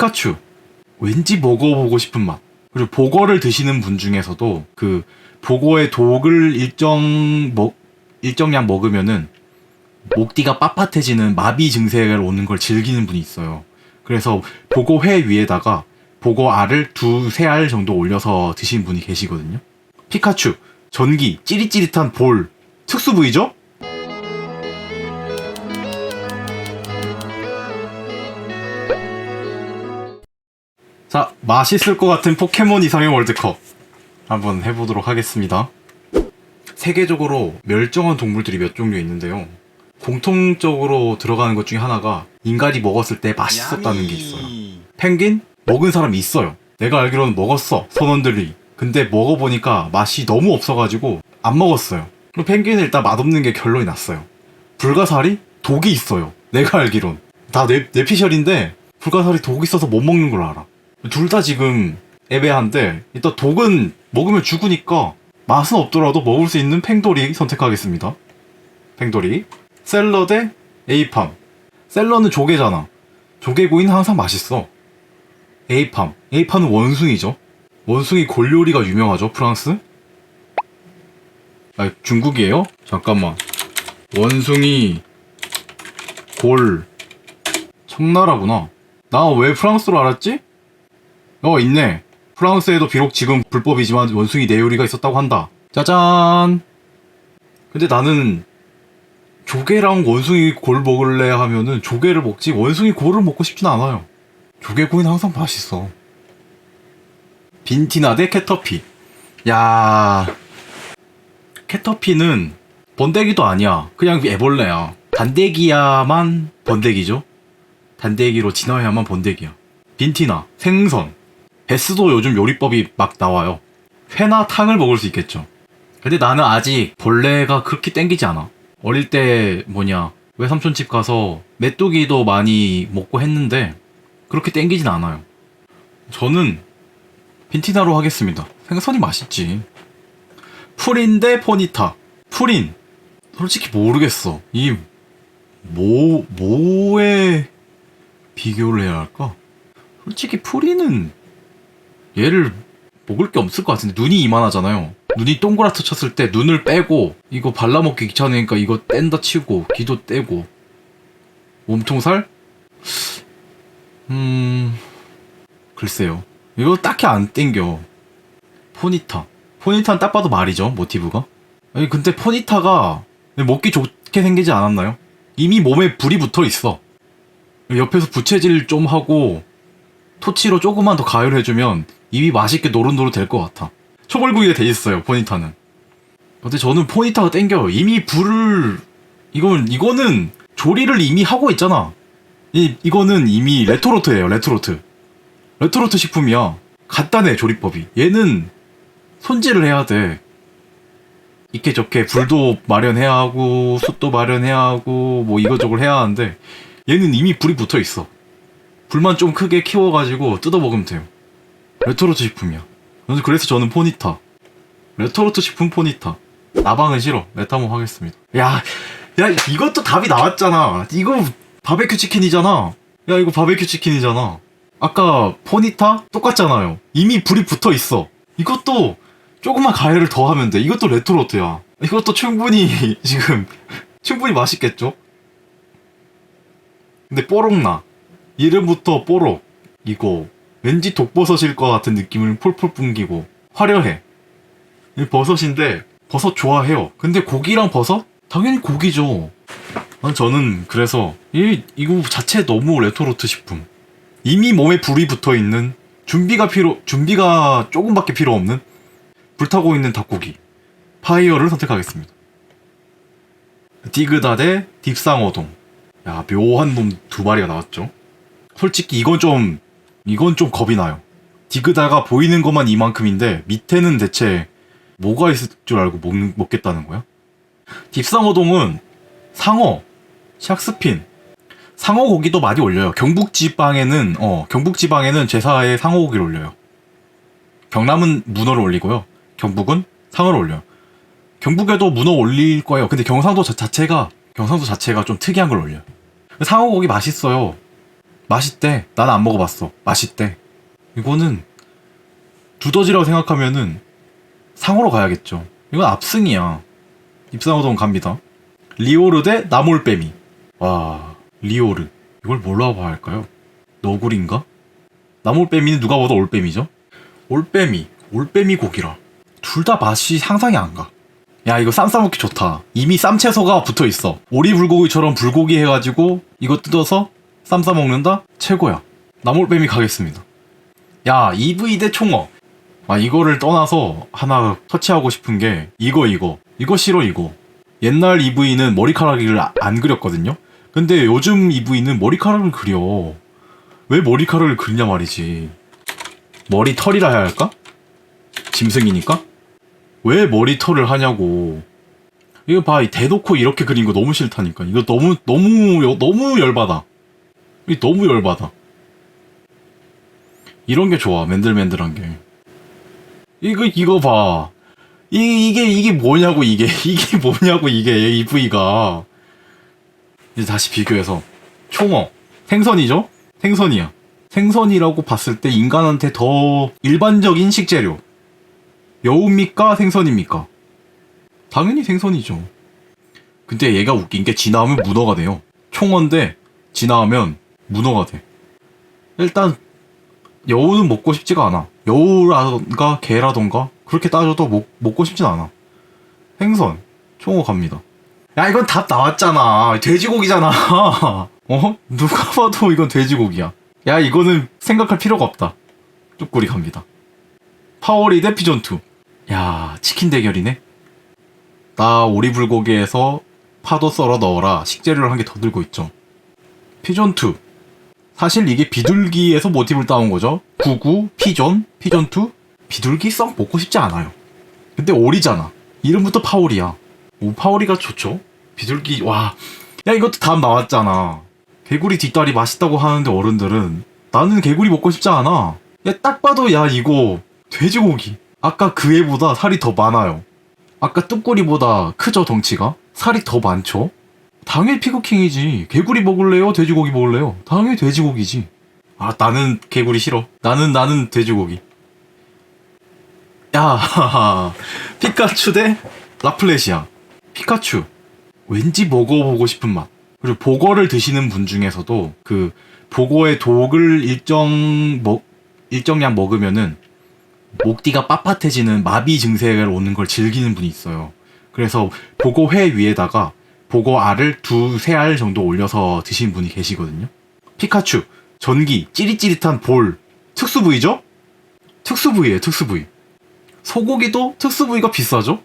피카츄. 왠지 먹어보고 싶은 맛. 그리고 보거를 드시는 분 중에서도 그 보거의 독을 일정 먹 일정량 먹으면은 목뒤가 빳빳해지는 마비 증세가 오는 걸 즐기는 분이 있어요. 그래서 보고 회 위에다가 보고 알을 두세 알 정도 올려서 드시는 분이 계시거든요. 피카츄, 전기, 찌릿찌릿한 볼, 특수 부위죠? 맛있을 것 같은 포켓몬 이상의 월드컵 한번 해보도록 하겠습니다. 세계적으로 멸종한 동물들이 몇 종류 있는데요. 공통적으로 들어가는 것 중에 하나가 인간이 먹었을 때 맛있었다는 게 있어요. 펭귄? 먹은 사람이 있어요. 내가 알기로는 먹었어, 선원들이. 근데 먹어보니까 맛이 너무 없어가지고 안 먹었어요. 그리고 펭귄은 일단 맛없는 게 결론이 났어요. 불가사리? 독이 있어요. 내가 알기론. 다 뇌, 뇌피셜인데 불가사리 독이 있어서 못 먹는 걸 알아. 둘 다 지금 애매한데 일단 독은 먹으면 죽으니까 맛은 없더라도 먹을 수 있는 팽돌이 선택하겠습니다. 팽돌이. 대 에이팜. 셀러는 조개잖아. 조개구이는 항상 맛있어. 에이팜. 에이팜은 원숭이죠. 원숭이 골 요리가 유명하죠, 프랑스? 아, 중국이에요? 잠깐만. 원숭이, 골, 청나라구나. 나 왜 프랑스로 알았지? 어, 있네. 프랑스에도 비록 지금 불법이지만 원숭이 내요리가 있었다고 한다. 짜잔! 근데 나는 조개랑 원숭이 골 먹을래 하면은 조개를 먹지 원숭이 골을 먹고 싶진 않아요. 조개구이는 항상 맛있어. 빈티나 대 캐터피. 야 캐터피는 번데기도 아니야. 그냥 애벌레야. 단데기야만 번데기죠. 단데기로 진화해야만 번데기야. 빈티나 생선. 베스도 요즘 요리법이 막 나와요. 회나 탕을 먹을 수 있겠죠. 근데 나는 아직 벌레가 그렇게 땡기지 않아. 어릴 때 뭐냐 외삼촌 집 가서 메뚜기도 많이 먹고 했는데 그렇게 땡기진 않아요. 저는 빈티나로 하겠습니다. 생선이 맛있지. 프린 대 포니타. 프린. 솔직히 모르겠어. 이, 뭐, 뭐에 비교를 해야 할까? 솔직히 프린은 얘를 먹을 게 없을 것 같은데 눈이 이만하잖아요. 눈이 동그랗게 쳤을 때 눈을 빼고 이거 발라먹기 귀찮으니까 이거 뗀다 치고 귀도 떼고 몸통살? 음... 글쎄요. 이거 딱히 안 땡겨. 포니타. 포니타는 딱 봐도 말이죠, 모티브가. 아니, 근데 포니타가 먹기 좋게 생기지 않았나요? 이미 몸에 불이 붙어 있어. 옆에서 부채질 좀 하고, 토치로 조금만 더 가열해주면 입이 맛있게 노릇노릇 될 것 같아. 초벌구이가 돼 있어요, 포니타는. 근데 저는 포니타가 땡겨요. 이미 불을, 이건, 이거는 조리를 이미 하고 있잖아. 이, 이거는 이미 레토로트예요, 레토로트. 레토로트 식품이야. 간단해, 조리법이. 얘는 손질을 해야 돼. 이렇게 저렇게 불도 마련해야 하고, 숯도 마련해야 하고, 뭐 이것저것 해야 하는데, 얘는 이미 불이 붙어 있어. 불만 좀 크게 키워가지고 뜯어 먹으면 돼요. 레토로트 식품이야. 그래서 저는 포니타. 레토로트 식품 포니타. 나방은 싫어. 메타모 하겠습니다. 야, 야, 이것도 답이 나왔잖아. 이거 바베큐 치킨이잖아. 야, 이거 바베큐 치킨이잖아. 아까 포니타 똑같잖아요. 이미 불이 붙어 있어. 이것도 조금만 가열을 더 하면 돼. 이것도 레토로트야. 이것도 충분히 지금 충분히 맛있겠죠? 근데 뽀록나. 이름부터 뽀록. 이거 왠지 독버섯일 것 같은 느낌을 폴폴 뿜기고 화려해. 이 버섯인데 버섯 좋아해요. 근데 고기랑 버섯? 당연히 고기죠. 난 저는 그래서 이 이거 자체 너무 레토로트 식품. 이미 몸에 불이 붙어 있는 준비가 필요 준비가 조금밖에 필요 없는 불타고 있는 닭고기 파이어를 선택하겠습니다. 디그다 대 딥상어동. 야 묘한 놈 두 마리가 나왔죠. 솔직히 이건 좀 이건 좀 겁이 나요. 디그다가 보이는 것만 이만큼인데 밑에는 대체 뭐가 있을 줄 알고 먹, 먹겠다는 거야? 딥상어동은 상어, 샥스핀, 상어 고기도 많이 올려요. 경북 지방에는 어 경북 지방에는 제사에 상어 고기를 올려요. 경남은 문어를 올리고요. 경북은 상어를 올려요. 경북에도 문어 올릴 거예요. 근데 경상도 자, 자체가 경상도 자체가 좀 특이한 걸 올려요. 상어 고기 맛있어요. 맛있대. 난 안 먹어봤어. 맛있대. 이거는 두더지라고 생각하면은 상으로 가야겠죠. 이건 압승이야. 입상호동 갑니다. 리오르 대 나몰빼미. 와, 리오르. 이걸 뭘로 봐야 할까요? 너구리인가? 나몰빼미는 누가 봐도 올빼미죠? 올빼미, 올빼미 고기라. 둘 다 맛이 상상이 안 가. 야, 이거 쌈 싸먹기 좋다. 이미 쌈채소가 붙어 있어. 오리 불고기처럼 불고기 해가지고 이거 뜯어서 쌈 싸먹는다? 최고야. 나몰빼미 가겠습니다. 야, EV 대 총어. 아, 이거를 떠나서 하나 터치하고 싶은 게 이거, 이거. 이거 싫어, 이거. 옛날 EV는 머리카락을 아- 안 그렸거든요? 근데 요즘 EV는 머리카락을 그려. 왜 머리카락을 그리냐 말이지. 머리 털이라 해야 할까? 짐승이니까? 왜 머리 털을 하냐고. 이거 봐, 이 대놓고 이렇게 그린 거 너무 싫다니까. 이거 너무, 너무, 여- 너무 열받아. 이 너무 열받아. 이런 게 좋아, 맨들맨들한 게. 이거, 이거 봐. 이, 이게, 이게 뭐냐고, 이게. 이게 뭐냐고, 이게, 이 부위가. 이제 다시 비교해서. 총어. 생선이죠? 생선이야. 생선이라고 봤을 때 인간한테 더 일반적인 식재료. 여우입니까? 생선입니까? 당연히 생선이죠. 근데 얘가 웃긴 게 지나오면 문어가 돼요. 총어인데 지나오면 문어가 돼. 일단 여우는 먹고 싶지가 않아. 여우라던가 개라던가 그렇게 따져도 먹, 먹고 싶진 않아. 생선, 총어 갑니다. 야 이건 답 나왔잖아. 돼지고기잖아. 어? 누가 봐도 이건 돼지고기야. 야 이거는 생각할 필요가 없다. 쭈꾸리 갑니다. 파워리 대 피존2. 야 치킨 대결이네. 나 오리불고기에서 파도 썰어 넣어라 식재료를 한 개 더 들고 있죠. 피존2. 사실 이게 비둘기에서 모티브를 따온 거죠. 구구, 피존, 피존2. 비둘기 썩 먹고 싶지 않아요. 근데 오리잖아. 이름부터 파오리야. 오, 파오리가 좋죠. 비둘기, 와. 야, 이것도 답 나왔잖아. 개구리 뒷다리 맛있다고 하는데 어른들은 나는 개구리 먹고 싶지 않아. 야, 딱 봐도 야, 이거 돼지고기. 아까 그 애보다 살이 더 많아요. 아까 뚝꼬리보다 크죠, 덩치가? 살이 더 많죠? 당연히 피그킹이지. 개구리 먹을래요? 돼지고기 먹을래요? 당연히 돼지고기지. 아, 나는 개구리 싫어. 나는, 나는 돼지고기. 야, 피카츄 대 라플레시아. 피카츄. 왠지 먹어보고 싶은 맛. 그리고 보거를 드시는 분 중에서도 그 보거의 독을 일정 먹 일정량 먹으면은 목뒤가 빳빳해지는 마비 증세가 오는 걸 즐기는 분이 있어요. 그래서 보거 회 위에다가 보거 알을 두세 알 정도 올려서 드시는 분이 계시거든요. 피카츄, 전기, 찌릿찌릿한 볼, 특수 부위죠? 특수 부위예요, 특수 부위. 소고기도 특수 부위가 비싸죠?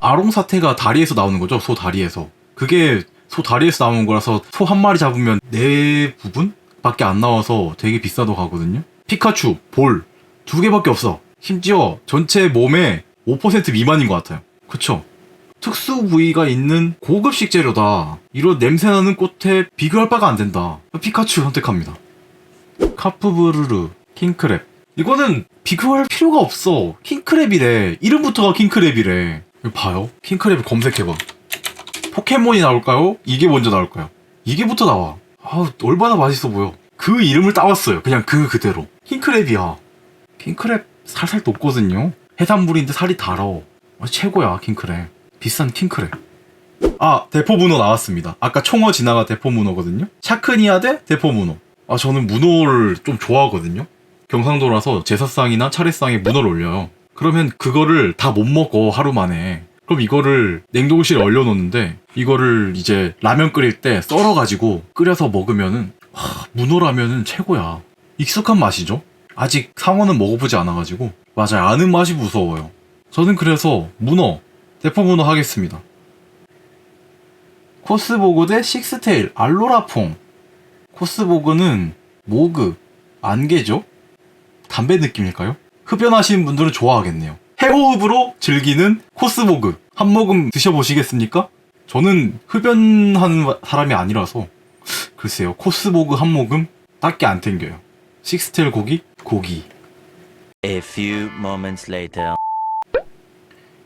아롱 사태가 다리에서 나오는 거죠, 소 다리에서. 그게 소 다리에서 나오는 거라서 소 한 마리 잡으면 네 부분 밖에 안 나와서 되게 비싸도 가거든요. 피카츄, 볼, 두 개밖에 없어. 심지어 전체 몸의 5% 미만인 것 같아요. 그쵸? 특수 부위가 있는 고급 식재료다. 이런 냄새나는 꽃에 비교할 바가 안 된다. 피카츄 선택합니다. 카프브르르, 킹크랩. 이거는 비교할 필요가 없어. 킹크랩이래. 이름부터가 킹크랩이래. 봐요. 킹크랩 검색해봐. 포켓몬이 나올까요? 이게 먼저 나올까요? 이게부터 나와. 아, 얼마나 맛있어 보여. 그 이름을 따왔어요. 그냥 그 그대로. 킹크랩이야. 킹크랩 살살 높거든요. 해산물인데 살이 달아. 아, 최고야, 킹크랩. 비싼 킹크랩. 아, 대포 문어 나왔습니다. 아까 총어 지나가 대포 문어거든요. 샤크니아 대 대포 문어. 아, 저는 문어를 좀 좋아하거든요. 경상도라서 제사상이나 차례상에 문어를 올려요. 그러면 그거를 다 못 먹어, 하루 만에. 그럼 이거를 냉동실에 얼려놓는데, 이거를 이제 라면 끓일 때 썰어가지고 끓여서 먹으면은, 하, 문어라면은 최고야. 익숙한 맛이죠? 아직 상어는 먹어보지 않아가지고. 맞아요. 아는 맛이 무서워요. 저는 그래서 문어, 대포문어 하겠습니다. 코스보그 대 식스테일, 알로라퐁. 코스보그는 모그, 안개죠? 담배 느낌일까요? 흡연하시는 분들은 좋아하겠네요. 해호흡으로 즐기는 코스보그. 한 모금 드셔보시겠습니까? 저는 흡연하는 사람이 아니라서 글쎄요. 코스보그 한 모금 딱히 안 땡겨요. 식스테일 고기? 고기. A few moments later.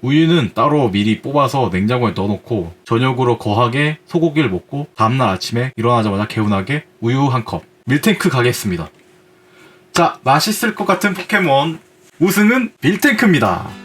우유는 따로 미리 뽑아서 냉장고에 넣어놓고 저녁으로 거하게 소고기를 먹고 다음날 아침에 일어나자마자 개운하게 우유 한 컵. 밀탱크 가겠습니다. 자, 맛있을 것 같은 포켓몬 우승은 밀탱크입니다.